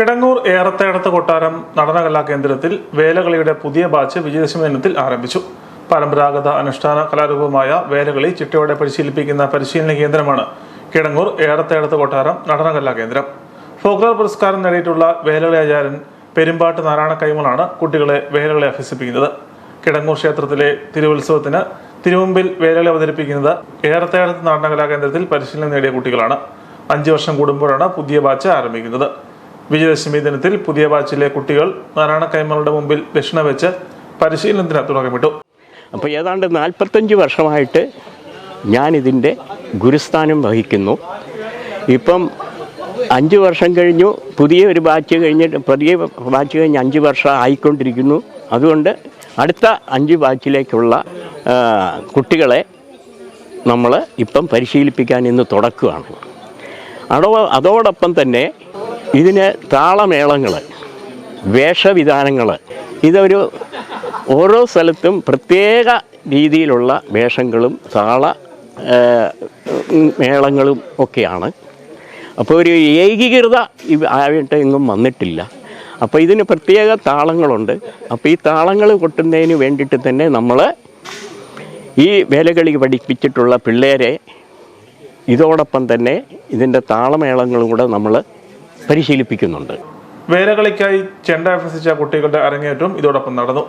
കിടങ്ങൂർ ഏറത്തേടത്ത് കൊട്ടാരം നടനകലാ കേന്ദ്രത്തിൽ വേലകളിയുടെ പുതിയ ബാച്ച് വിജയദശമി ദിനത്തിൽ ആരംഭിച്ചു. പരമ്പരാഗത അനുഷ്ഠാന കലാരൂപമായ വേലകളി ചിട്ടയോടെ പരിശീലിപ്പിക്കുന്ന പരിശീലന കേന്ദ്രമാണ് കിടങ്ങൂർ ഏറത്തേടത്ത് കൊട്ടാരം നടനകലാ കേന്ദ്രം. ഫോക്ലോർ പുരസ്കാരം നേടിയിട്ടുള്ള വേലകളി ആചാര്യൻ പെരുമ്പാട്ട് നാരായണ കൈമളാണ് കുട്ടികളെ വേലകളി അഭ്യസിപ്പിക്കുന്നത്. കിടങ്ങൂർ ക്ഷേത്രത്തിലെ തിരുവുത്സവത്തിന് തിരുമുമ്പിൽ വേലകളി അവതരിപ്പിക്കുന്നത് ഏറത്തേടത്ത് നടനകലാ കേന്ദ്രത്തിൽ പരിശീലനം നേടിയ കുട്ടികളാണ്. അഞ്ചു വർഷം കൂടുമ്പോഴാണ് പുതിയ ബാച്ച് ആരംഭിക്കുന്നത്. വിജയദശമി ദിനത്തിൽ പുതിയ ബാച്ചിലെ കുട്ടികൾ നാരായണ മുമ്പിൽ ദക്ഷിണ വെച്ച് പരിശീലനത്തിന് തുടക്കമിട്ടു. അപ്പോൾ ഏതാണ്ട് നാൽപ്പത്തഞ്ച് വർഷമായിട്ട് ഞാനിതിന്റെ ഗുരുസ്ഥാനം വഹിക്കുന്നു. ഇപ്പം അഞ്ച് വർഷം കഴിഞ്ഞു പുതിയ ഒരു ബാച്ച് കഴിഞ്ഞിട്ട് പുതിയ ബാച്ച് കഴിഞ്ഞ് അഞ്ച് വർഷം ആയിക്കൊണ്ടിരിക്കുന്നു. അതുകൊണ്ട് അടുത്ത അഞ്ച് ബാച്ചിലേക്കുള്ള കുട്ടികളെ നമ്മൾ ഇപ്പം പരിശീലിപ്പിക്കാൻ ഇന്ന് തുടക്കുകയാണ് അതോ അതോടൊപ്പം തന്നെ ഇതിന് താളമേളങ്ങൾ വേഷവിധാനങ്ങൾ ഇതൊരു ഓരോ സ്ഥലത്തും പ്രത്യേക രീതിയിലുള്ള വേഷങ്ങളും താള മേളങ്ങളും ഒക്കെയാണ്. അപ്പോൾ ഒരു ഏകീകൃത ആയിട്ട് എങ്ങും വന്നിട്ടില്ല. അപ്പോൾ ഇതിന് പ്രത്യേക താളങ്ങളുണ്ട്. അപ്പോൾ ഈ താളങ്ങൾ കൊട്ടുന്നതിന് വേണ്ടിയിട്ട് തന്നെ നമ്മൾ ഈ വേലകളി പഠിപ്പിച്ചിട്ടുള്ള പിള്ളേരെ ഇതോടൊപ്പം തന്നെ ഇതിന്റെ താളമേളങ്ങളും കൂടെ നമ്മൾ പരിശീലിപ്പിക്കുന്നുണ്ട്. വേലകളിക്കായി ചെണ്ട അഭ്യസിച്ച കുട്ടികളുടെ അരങ്ങേറ്റവും ഇതോടൊപ്പം നടന്നു.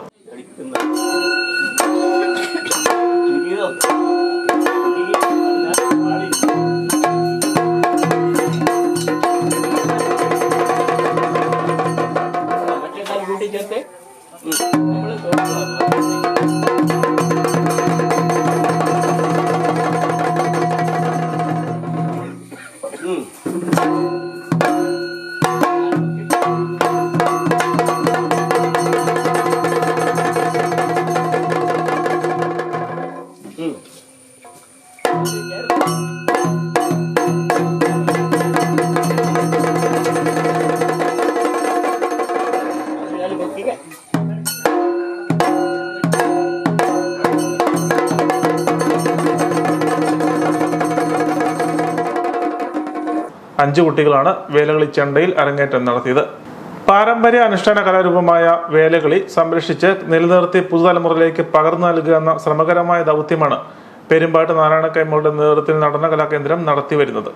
അഞ്ചു കുട്ടികളാണ് വേലകളി ചണ്ടയിൽ അരങ്ങേറ്റം നടത്തിയത്. പാരമ്പര്യ അനുഷ്ഠാന കലാരൂപമായ വേലകളി സംരക്ഷിച്ച് നിലനിർത്തി പുതുതലമുറയിലേക്ക് പകർന്നു നൽകുക എന്ന ശ്രമകരമായ ദൗത്യമാണ് പെരുമ്പാട്ട് നാരായണ കൈമളുടെ നേതൃത്വത്തിൽ നടന കലാകേന്ദ്രം നടത്തി വരുന്നത്